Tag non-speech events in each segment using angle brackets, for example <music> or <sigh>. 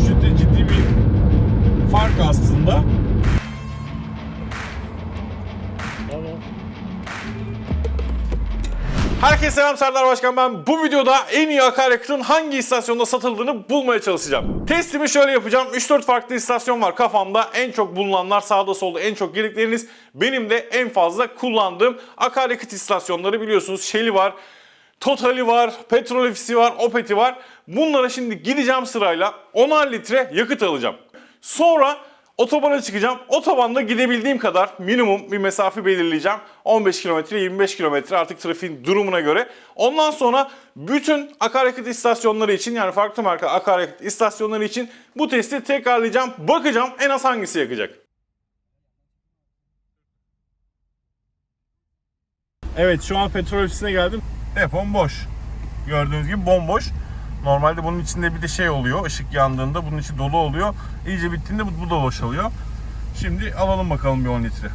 ciddi, ciddi bir fark aslında. Herkese selam Serdar Başkan ben. Bu videoda en iyi akaryakıtın hangi istasyonda satıldığını bulmaya çalışacağım. Testimi şöyle yapacağım. 3-4 farklı istasyon var kafamda. En çok bulunanlar sağda solda en çok girdikleriniz. Benim de en fazla kullandığım akaryakıt istasyonları biliyorsunuz. Shell'i var, Total'i var, Petrol Ofisi var, Opet'i var. Bunlara şimdi gideceğim sırayla 10'ar litre yakıt alacağım. Sonra otobana çıkacağım. Otobanda gidebildiğim kadar minimum bir mesafe belirleyeceğim. 15 kilometre, 25 kilometre artık trafiğin durumuna göre. Ondan sonra bütün akaryakıt istasyonları için yani farklı marka akaryakıt istasyonları için bu testi tekrarlayacağım. Bakacağım en az hangisi yakacak. Evet şu an petrol ofisine geldim. Depom boş. Gördüğünüz gibi bomboş. Normalde bunun içinde bir de şey oluyor. ışık yandığında bunun içi dolu oluyor. İyice bittiğinde bu, bu da boşalıyor. Şimdi alalım bakalım bir 10 litre.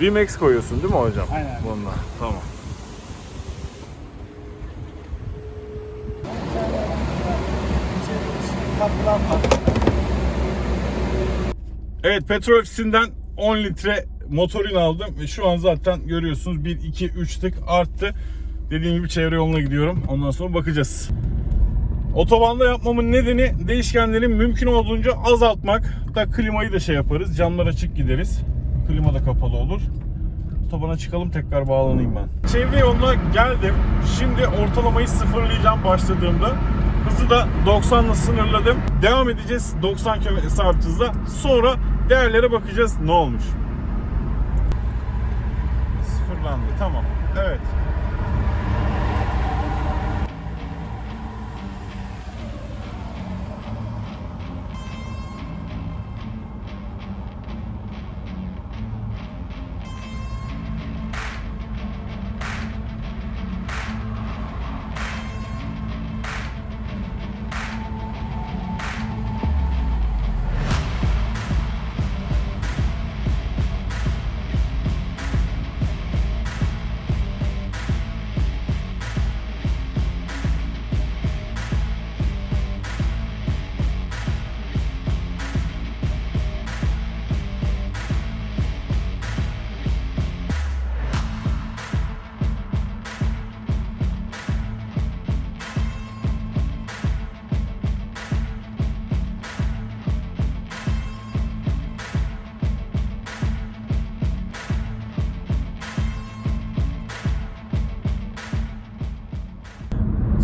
VMAX koyuyorsun değil mi hocam? Aynen. Bununla. Tamam. Evet petrol ofisinden 10 litre motorin aldım ve şu an zaten görüyorsunuz 1, 2, 3 tık arttı. Dediğim gibi çevre yoluna gidiyorum. Ondan sonra bakacağız. Otobanda yapmamın nedeni değişkenlerin mümkün olduğunca azaltmak. Da klimayı da şey yaparız. Camlar açık gideriz. Klima da kapalı olur. Otobana çıkalım tekrar bağlanayım ben. Çevre yoluna geldim. Şimdi ortalamayı sıfırlayacağım başladığımda. Hızı da 90 ile sınırladım. Devam edeceğiz 90 km saat hızla. Sonra değerlere bakacağız ne olmuş. Sıfırlandı tamam. Evet.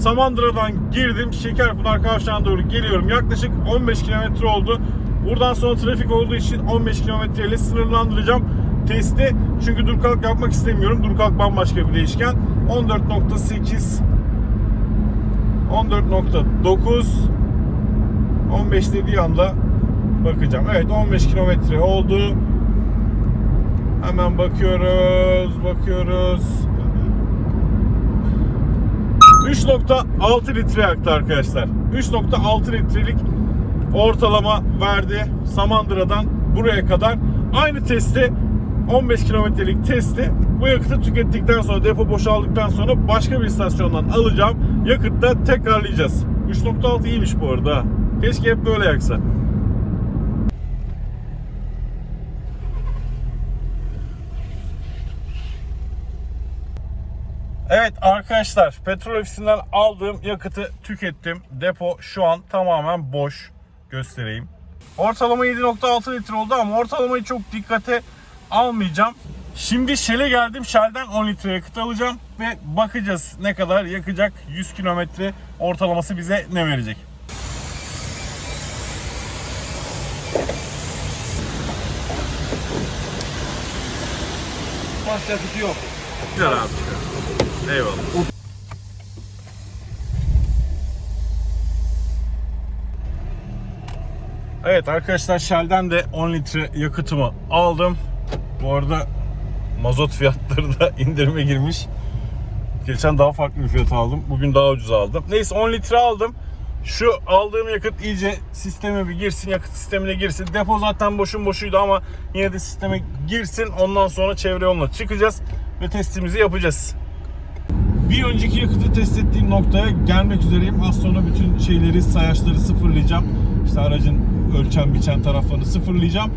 Samandıra'dan girdim. Şekerpınar Kavşağı'na doğru geliyorum. Yaklaşık 15 kilometre oldu. Buradan sonra trafik olduğu için 15 kilometre sınırlandıracağım testi. Çünkü dur kalk yapmak istemiyorum. Dur kalk bambaşka bir değişken. 14.8 14.9 15 dediği anda bakacağım. Evet 15 kilometre oldu. Hemen bakıyoruz, bakıyoruz. 3.6 litre yaktı arkadaşlar. 3.6 litrelik ortalama verdi Samandıra'dan buraya kadar. Aynı testi 15 kilometrelik testi bu yakıtı tükettikten sonra depo boşaldıktan sonra başka bir istasyondan alacağım. Yakıtta tekrarlayacağız. 3.6 iyiymiş bu arada. Keşke hep böyle yaksa. Evet arkadaşlar petrol ofisinden aldığım yakıtı tükettim. Depo şu an tamamen boş. Göstereyim. Ortalama 7.6 litre oldu ama ortalamayı çok dikkate almayacağım. Şimdi Shell'e geldim. Shell'den 10 litre yakıt alacağım ve bakacağız ne kadar yakacak 100 kilometre ortalaması bize ne verecek. Baş yakıtı yok. Güzel abi. Eyvallah. Evet arkadaşlar Shell'den de 10 litre yakıtımı aldım. Bu arada mazot fiyatları da <laughs> indirime girmiş. Geçen daha farklı bir fiyat aldım. Bugün daha ucuz aldım. Neyse 10 litre aldım. Şu aldığım yakıt iyice sisteme bir girsin, yakıt sistemine girsin. Depo zaten boşun boşuydu ama yine de sisteme girsin. Ondan sonra çevre yoluna çıkacağız ve testimizi yapacağız. Bir önceki yakıtı test ettiğim noktaya gelmek üzereyim. Az sonra bütün şeyleri, sayaçları sıfırlayacağım. İşte aracın ölçen biçen taraflarını sıfırlayacağım.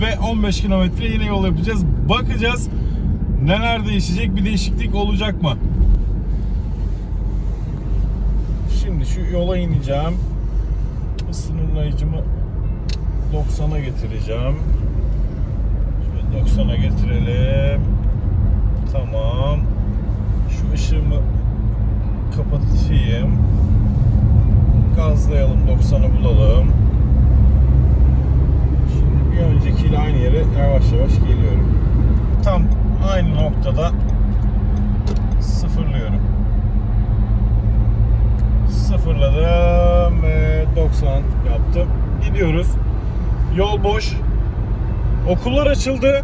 Ve 15 kilometre yine yol yapacağız. Bakacağız neler değişecek, bir değişiklik olacak mı? Şimdi şu yola ineceğim. Sınırlayıcımı 90'a getireceğim. Şöyle 90'a getirelim. Tamam. Şu ışığımı kapatayım. Gazlayalım 90'ı bulalım. Şimdi bir öncekiyle aynı yere yavaş yavaş geliyorum. Tam aynı noktada sıfırlıyorum. Sıfırladım ve 90 yaptım. Gidiyoruz. Yol boş. Okullar açıldı.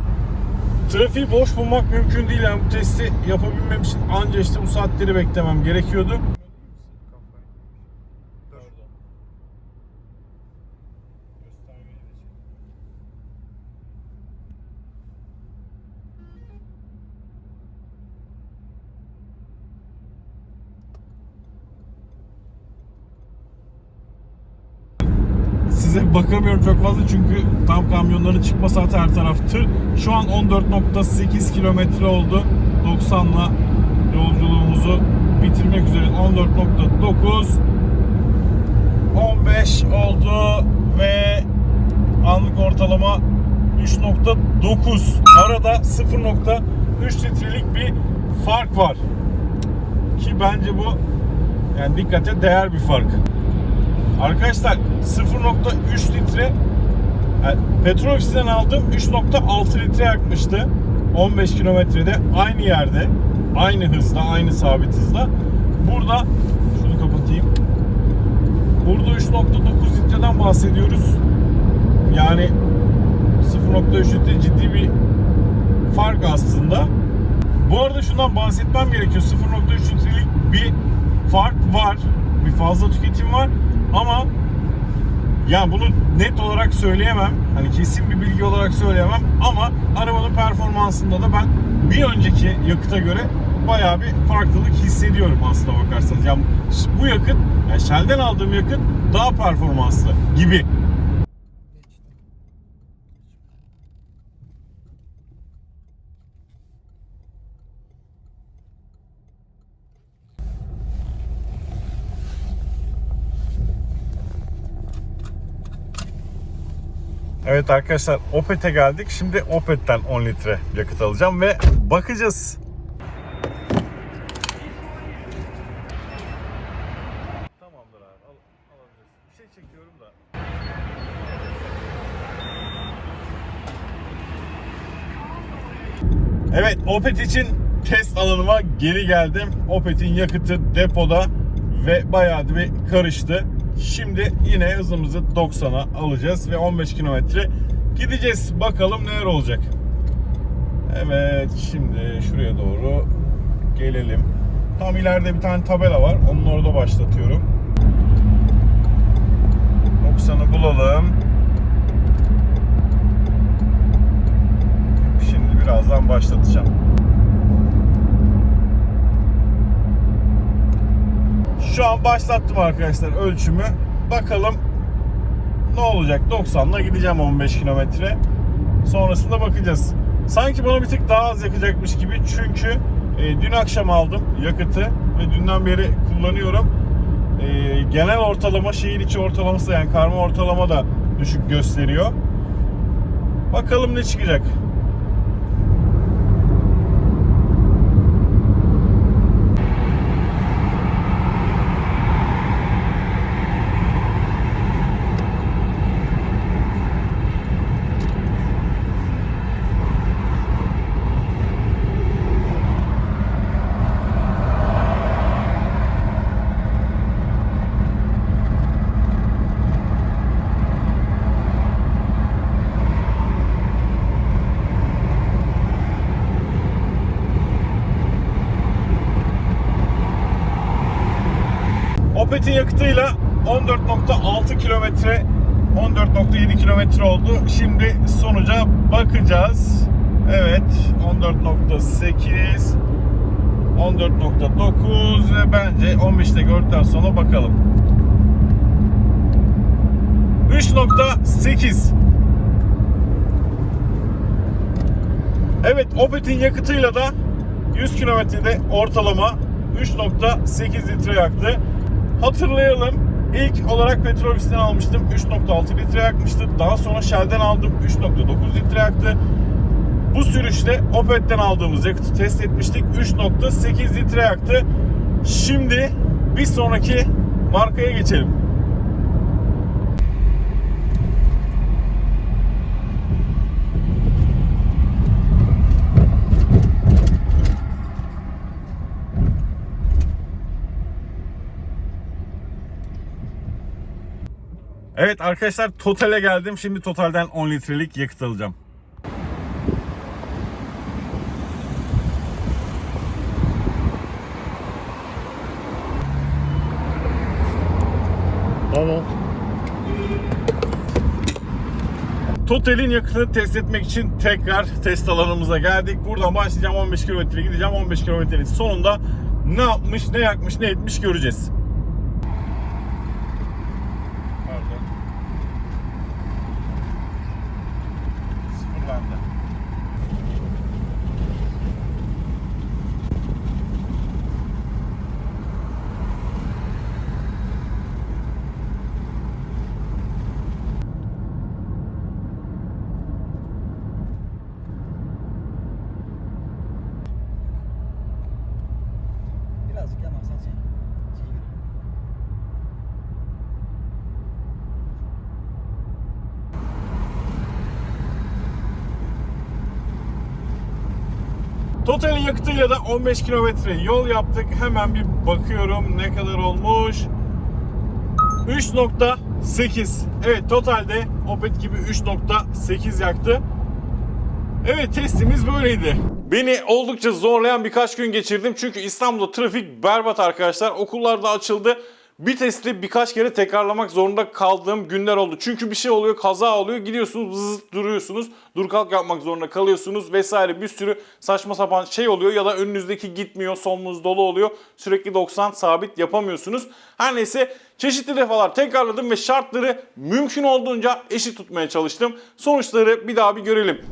Trafiği boş bulmak mümkün değil. Yani bu testi yapabilmem için anca işte bu saatleri beklemem gerekiyordu. Fazla çünkü tam kamyonların çıkma her taraf tır. Şu an 14.8 kilometre oldu. 90'la yolculuğumuzu bitirmek üzere 14.9 15 oldu ve anlık ortalama 3.9 arada 0.3 litrelik bir fark var ki bence bu yani dikkate değer bir fark Arkadaşlar 0.3 litre yani petrol ofisinden aldığım 3.6 litre yakmıştı. 15 kilometrede aynı yerde, aynı hızda, aynı sabit hızda. Burada şunu kapatayım. Burada 3.9 litreden bahsediyoruz. Yani 0.3 litre ciddi bir fark aslında. Bu arada şundan bahsetmem gerekiyor. 0.3 litrelik bir fark var. Bir fazla tüketim var. Ama ya bunu net olarak söyleyemem. Hani kesin bir bilgi olarak söyleyemem. Ama arabanın performansında da ben bir önceki yakıta göre bayağı bir farklılık hissediyorum aslına bakarsanız. Yani bu yakıt, yani Shell'den aldığım yakıt daha performanslı gibi. Evet arkadaşlar Opet'e geldik. Şimdi Opet'ten 10 litre yakıt alacağım ve bakacağız. Tamamdır. Al, alabilirsin. Bir şey çekiyorum da. Evet Opet için test alanıma geri geldim. Opet'in yakıtı depoda ve bayağı bir karıştı. Şimdi yine hızımızı 90'a alacağız ve 15 kilometre gideceğiz. Bakalım neler olacak. Evet şimdi şuraya doğru gelelim. Tam ileride bir tane tabela var. Onun orada başlatıyorum. 90'ı bulalım. Şimdi birazdan başlatacağım. Şu an başlattım arkadaşlar ölçümü. Bakalım ne olacak? 90'la gideceğim 15 kilometre. Sonrasında bakacağız. Sanki bana bir tık daha az yakacakmış gibi çünkü e, dün akşam aldım yakıtı ve dünden beri kullanıyorum. E, genel ortalama şehir içi ortalaması yani karma ortalama da düşük gösteriyor. Bakalım ne çıkacak. Opet'in yakıtıyla 14.6 kilometre 14.7 kilometre oldu. Şimdi sonuca bakacağız. Evet 14.8 14.9 ve bence 15'te gördükten sonra bakalım. 3.8 Evet Opet'in yakıtıyla da 100 kilometrede ortalama 3.8 litre yaktı. Hatırlayalım ilk olarak Petrolifs'ten almıştım 3.6 litre yakmıştı. Daha sonra Shell'den aldım 3.9 litre yaktı. Bu sürüşte Opet'ten aldığımız yakıtı test etmiştik. 3.8 litre yaktı. Şimdi bir sonraki markaya geçelim. Evet arkadaşlar Total'e geldim. Şimdi Total'den 10 litrelik yakıt alacağım. Tamam. Total'in yakıtını test etmek için tekrar test alanımıza geldik. Buradan başlayacağım 15 kilometre gideceğim. 15 kilometrenin sonunda ne yapmış, ne yakmış, ne etmiş göreceğiz. Pardon. Sıfırlandı. Birazcık ya maksat şey. Şey gibi. Total'in yakıtıyla da 15 kilometre yol yaptık. Hemen bir bakıyorum ne kadar olmuş. 3.8. Evet totalde Opet gibi 3.8 yaktı. Evet testimiz böyleydi. Beni oldukça zorlayan birkaç gün geçirdim. Çünkü İstanbul'da trafik berbat arkadaşlar. Okullar da açıldı. Bir testi birkaç kere tekrarlamak zorunda kaldığım günler oldu. Çünkü bir şey oluyor, kaza oluyor. Gidiyorsunuz, zız duruyorsunuz. Dur kalk yapmak zorunda kalıyorsunuz vesaire. Bir sürü saçma sapan şey oluyor ya da önünüzdeki gitmiyor, solunuz dolu oluyor. Sürekli 90 sabit yapamıyorsunuz. Her neyse çeşitli defalar tekrarladım ve şartları mümkün olduğunca eşit tutmaya çalıştım. Sonuçları bir daha bir görelim.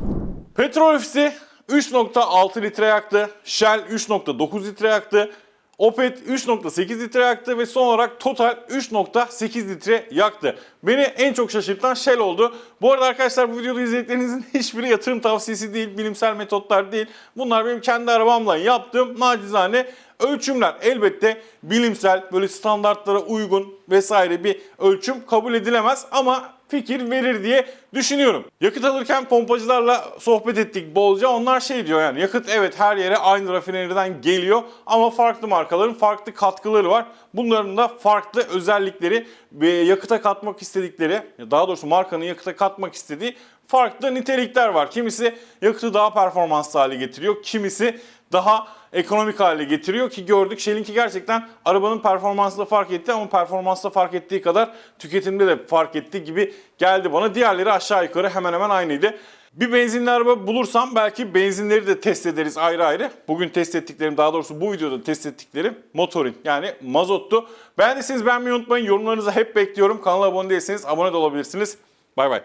Petrol ofisi 3.6 litre yaktı. Shell 3.9 litre yaktı. Opet 3.8 litre yaktı ve son olarak Total 3.8 litre yaktı. Beni en çok şaşırtan Shell oldu. Bu arada arkadaşlar bu videoda izlediklerinizin <laughs> hiçbiri yatırım tavsiyesi değil, bilimsel metotlar değil. Bunlar benim kendi arabamla yaptığım nacizane ölçümler. Elbette bilimsel, böyle standartlara uygun vesaire bir ölçüm kabul edilemez ama fikir verir diye düşünüyorum. Yakıt alırken pompacılarla sohbet ettik bolca. Onlar şey diyor yani yakıt evet her yere aynı rafineriden geliyor ama farklı markaların farklı katkıları var. Bunların da farklı özellikleri ve yakıta katmak istedikleri, daha doğrusu markanın yakıta katmak istediği farklı nitelikler var. Kimisi yakıtı daha performanslı hale getiriyor, kimisi daha ekonomik hale getiriyor ki gördük Shell'inki gerçekten arabanın performansında fark etti ama performansta fark ettiği kadar tüketimde de fark etti gibi geldi bana. Diğerleri aşağı yukarı hemen hemen aynıydı. Bir benzinli araba bulursam belki benzinleri de test ederiz ayrı ayrı. Bugün test ettiklerim daha doğrusu bu videoda test ettiklerim motorin yani mazottu. Beğendiyseniz beğenmeyi unutmayın. Yorumlarınızı hep bekliyorum. Kanala abone değilseniz abone de olabilirsiniz. Bay bay.